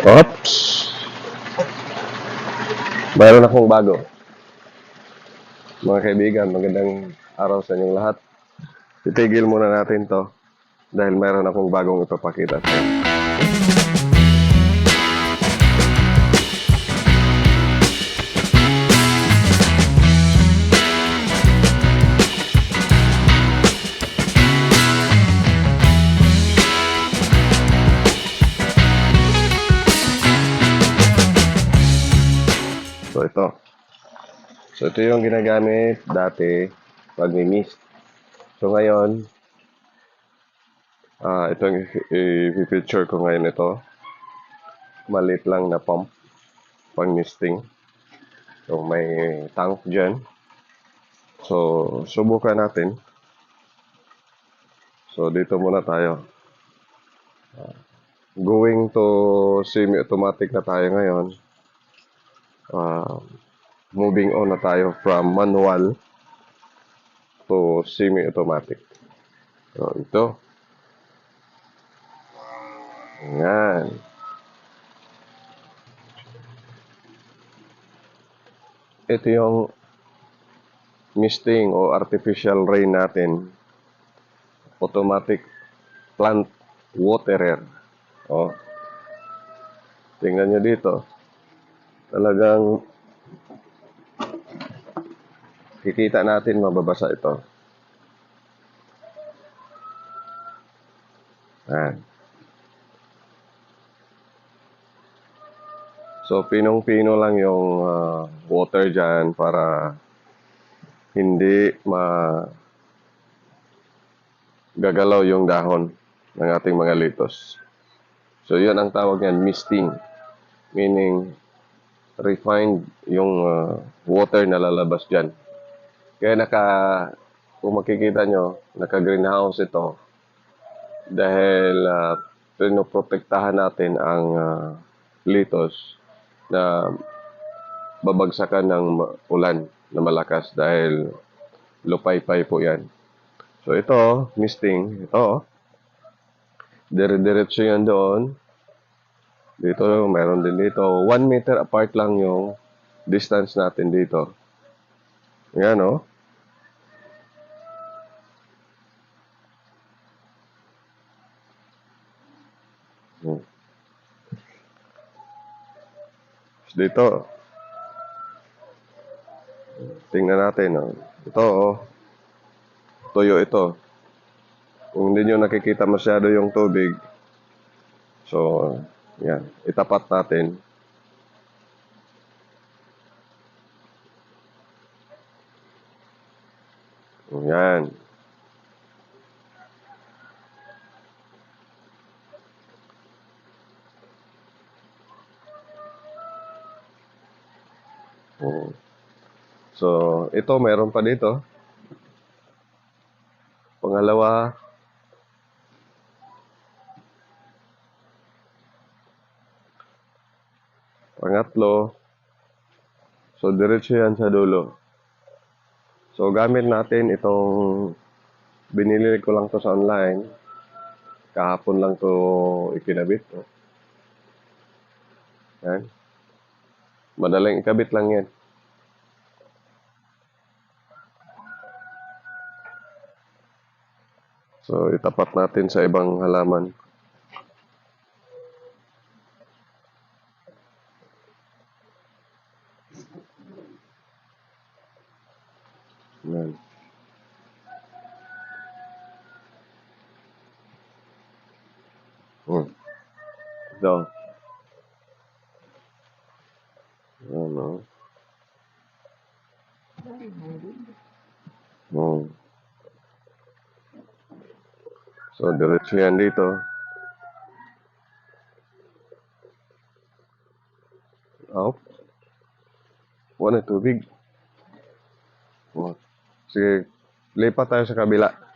Oops! Mayroon akong bago. Mga kaibigan, magandang araw sa inyong lahat. Titigil muna natin to dahil mayroon akong bagong ipapakita sa inyo. So ito. So ito yung ginagamit dati pag may mist. So ngayon, ah ito yung i- i-feature ko ngayon ito. Maliit lang na pump pang misting. So may tank dyan. So subukan natin. So dito muna tayo. Ah, going to semi-automatic na tayo ngayon. Ah, moving on na tayo from manual to semi-automatic. So, ito. Yan. Ito yung misting o artificial rain natin. Automatic plant waterer. Oh. Tingnan nyo dito. Talagang kikita natin mababasa ito. Yan. So, pinong-pino lang yung ah, water dyan para hindi ma gagalaw yung dahon ng ating mga litos. So, yun ang tawag yan, misting. Meaning, refined yung ah, water na lalabas dyan. Kaya naka, kung makikita nyo, naka-greenhouse ito dahil uh, pinoprotektahan natin ang ah, litos na babagsakan ng ulan na malakas dahil lupay-pay po yan. So ito, misting, ito, oh. dire-diretso yan doon. Dito, meron din dito. One meter apart lang yung distance natin dito. Yan, oh. Hmm. Dito. Tingnan natin, oh. Ito, oh. Tuyo ito. Kung hindi nyo nakikita masyado yung tubig, so, yan. Itapat natin. Yan. Oo. So, ito meron pa dito. Pangalawa, pangatlo. So, diretso yan sa dulo. So, gamit natin itong binili ko lang to sa online. Kahapon lang to ikinabit. Oh. Yan. Madaling ikabit lang yan. So, itapat natin sa ibang halaman. Yan. Hmm. Ito. Ano? Hmm. So, diretso yan dito. Up. Wala tubig. Oh. Sige, lipat tayo sa kabila.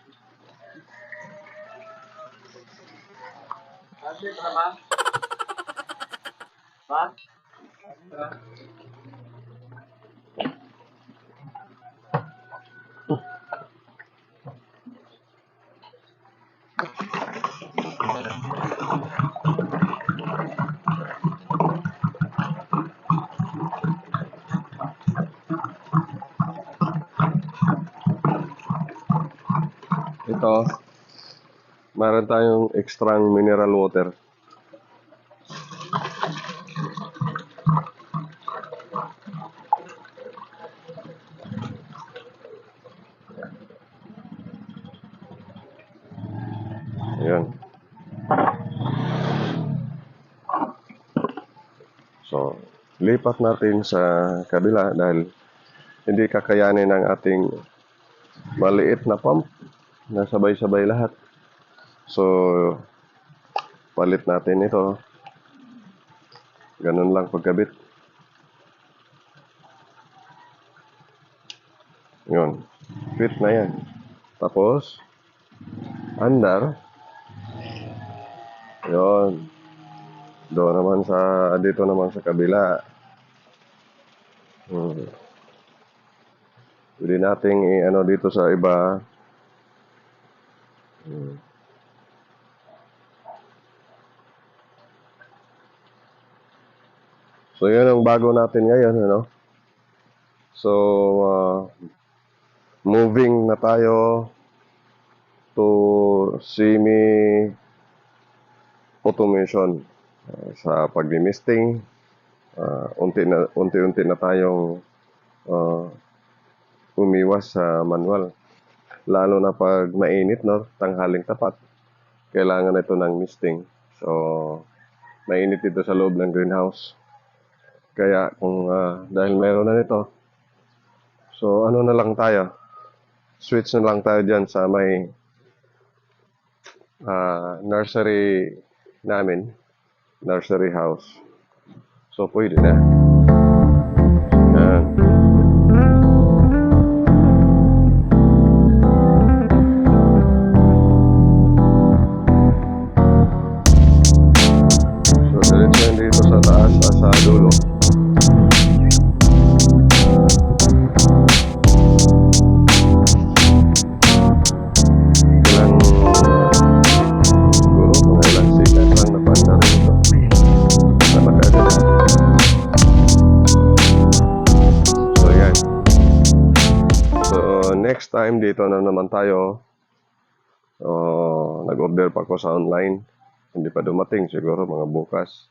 ito meron tayong extrang mineral water. So, lipat natin sa kabila dahil hindi kakayanin ng ating maliit na pump na sabay-sabay lahat. So, palit natin ito. Ganun lang pagkabit. Yun. Fit na yan. Tapos, andar. Yun. Doon naman sa, dito naman sa kabila. Hmm. Pwede nating i-ano dito sa iba. Hmm. So, yun ang bago natin ngayon, ano? So, uh, moving na tayo to semi automation uh, sa pagmi-misting. Uh, unti na unti-unti na tayong uh, umiwas sa manual. Lalo na pag mainit, no? Tanghaling tapat. Kailangan ito ng misting. So, mainit dito sa loob ng greenhouse. Kaya kung ah, dahil meron na nito, so ano na lang tayo, switch na lang tayo dyan sa may ah, nursery namin, nursery house. So pwede na. Yan. So diretso dito sa taas, sa dulo. Next time dito na naman tayo so nag-order pa ako sa online hindi pa dumating siguro mga bukas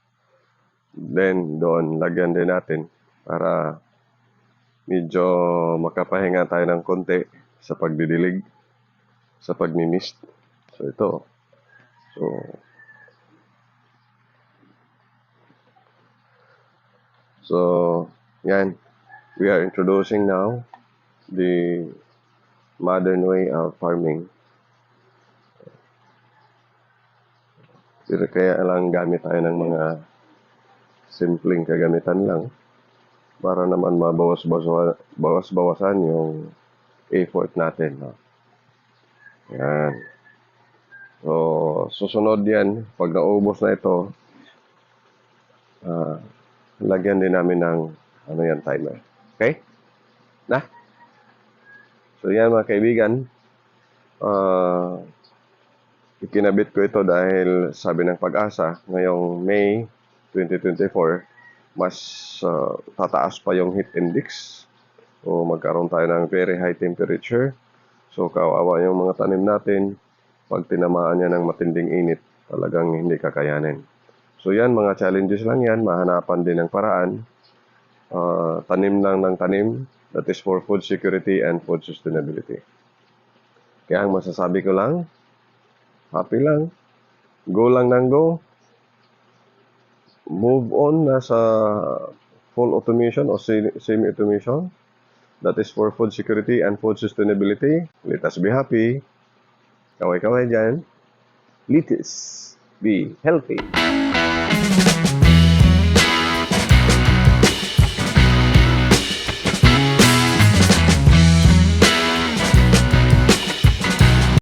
then doon lagyan din natin para medyo makapahinga tayo ng konti sa pagdidilig sa pagmimist. So ito. So So yan. We are introducing now the modern way of farming. Pero kaya lang gamit tayo ng mga simpleng kagamitan lang para naman mabawas-bawasan bawas-bawasan yung effort natin. No? Yan. So, susunod yan. Pag naubos na ito, ah, lagyan din namin ng ano yan, timer. Okay? Na? So, yan mga kaibigan. Ah, ikinabit ko ito dahil sabi ng pag-asa, ngayong May 2024, mas ah, tataas pa yung heat index o magkaroon tayo ng very high temperature So kawawa yung mga tanim natin pag tinamaan niya ng matinding init, talagang hindi kakayanin. So yan, mga challenges lang yan, mahanapan din ng paraan. Tanim lang ng tanim, that is for food security and food sustainability. Kaya ang masasabi ko lang, happy lang, go lang ng go, move on na sa full automation o se- semi-automation. That is for food security and food sustainability. Let us be happy. Kaway-kaway dyan. Let us be healthy.